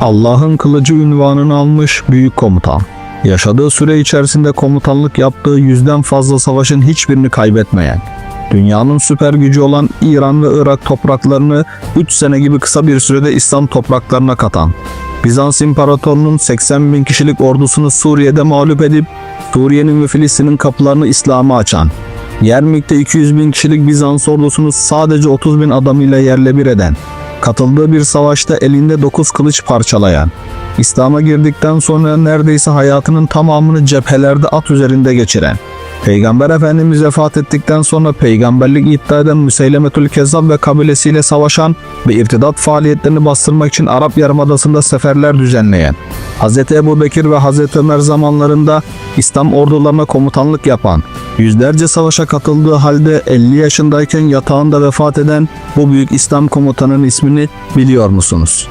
Allah'ın kılıcı ünvanını almış büyük komutan. Yaşadığı süre içerisinde komutanlık yaptığı yüzden fazla savaşın hiçbirini kaybetmeyen, dünyanın süper gücü olan İran ve Irak topraklarını 3 sene gibi kısa bir sürede İslam topraklarına katan, Bizans İmparatorluğu'nun 80 bin kişilik ordusunu Suriye'de mağlup edip Suriye'nin ve Filistin'in kapılarını İslam'a açan, Yermük'te 200 bin kişilik Bizans ordusunu sadece 30 bin adamıyla yerle bir eden, katıldığı bir savaşta elinde 9 kılıç parçalayan, İslam'a girdikten sonra neredeyse hayatının tamamını cephelerde at üzerinde geçiren, Peygamber Efendimiz vefat ettikten sonra peygamberlik iddia eden Müseylemetül Kezzab ve kabilesiyle savaşan ve irtidat faaliyetlerini bastırmak için Arap Yarımadası'nda seferler düzenleyen, Hz. Ebu Bekir ve Hz. Ömer zamanlarında İslam ordularına komutanlık yapan, yüzlerce savaşa katıldığı halde 50 yaşındayken yatağında vefat eden bu büyük İslam komutanın ismini biliyor musunuz?